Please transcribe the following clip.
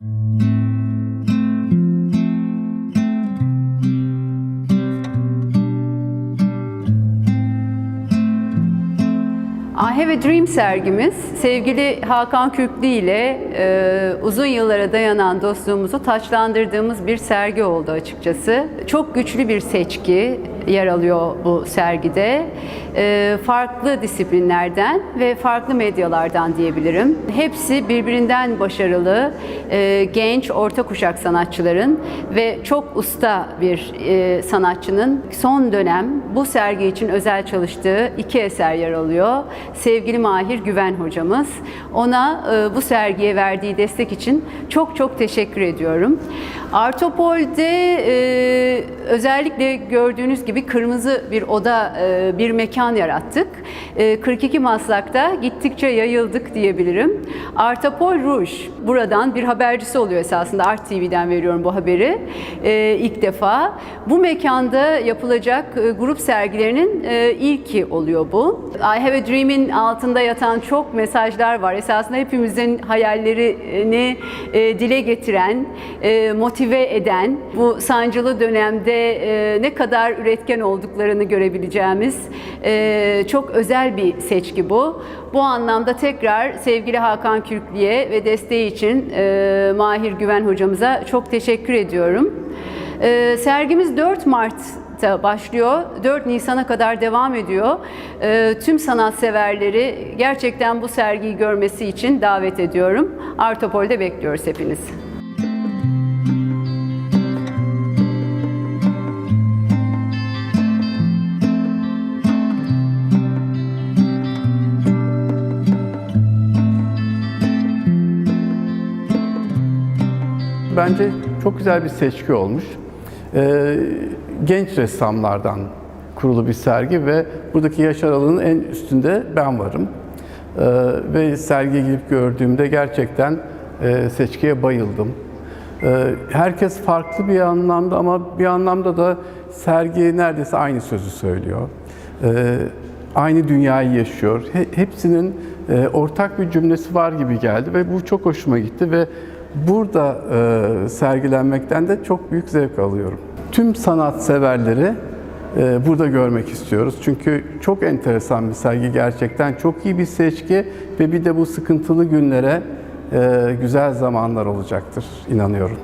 I Have a Dream sergimiz sevgili Hakan Kürklü ile e, uzun yıllara dayanan dostluğumuzu taçlandırdığımız bir sergi oldu açıkçası. Çok güçlü bir seçki yer alıyor bu sergide. E, farklı disiplinlerden ve farklı medyalardan diyebilirim. Hepsi birbirinden başarılı, e, genç, orta kuşak sanatçıların ve çok usta bir e, sanatçının son dönem bu sergi için özel çalıştığı iki eser yer alıyor. Sevgili Mahir Güven hocamız. Ona e, bu sergiye verdiği destek için çok çok teşekkür ediyorum. Artopol'de e, özellikle gördüğünüz gibi kırmızı bir oda, e, bir mekan yarattık. E, 42 Maslak'ta gittikçe yayıldık diyebilirim. Artopol Rouge, buradan bir habercisi oluyor esasında. Art TV'den veriyorum bu haberi e, ilk defa. Bu mekanda yapılacak e, grup sergilerinin e, ilki oluyor bu. I Have a Dream'in altında yatan çok mesajlar var. Esasında hepimizin hayallerini e, dile getiren, e, motive eden, bu sancılı dönemde ne kadar üretken olduklarını görebileceğimiz çok özel bir seçki bu. Bu anlamda tekrar sevgili Hakan Kürklü'ye ve desteği için e, Mahir Güven hocamıza çok teşekkür ediyorum. E, sergimiz 4 Mart'ta başlıyor. 4 Nisan'a kadar devam ediyor. E, tüm sanatseverleri gerçekten bu sergiyi görmesi için davet ediyorum. Artopol'de bekliyoruz hepiniz. Bence çok güzel bir seçki olmuş. Ee, genç ressamlardan kurulu bir sergi ve buradaki yaş aralığının en üstünde ben varım. Ee, ve sergiye gidip gördüğümde gerçekten e, seçkiye bayıldım. Ee, herkes farklı bir anlamda ama bir anlamda da sergi neredeyse aynı sözü söylüyor. Ee, aynı dünyayı yaşıyor. He- hepsinin e, ortak bir cümlesi var gibi geldi ve bu çok hoşuma gitti ve burada e, sergilenmekten de çok büyük zevk alıyorum. Tüm sanatseverleri e, burada görmek istiyoruz. Çünkü çok enteresan bir sergi gerçekten. Çok iyi bir seçki ve bir de bu sıkıntılı günlere e, güzel zamanlar olacaktır inanıyorum.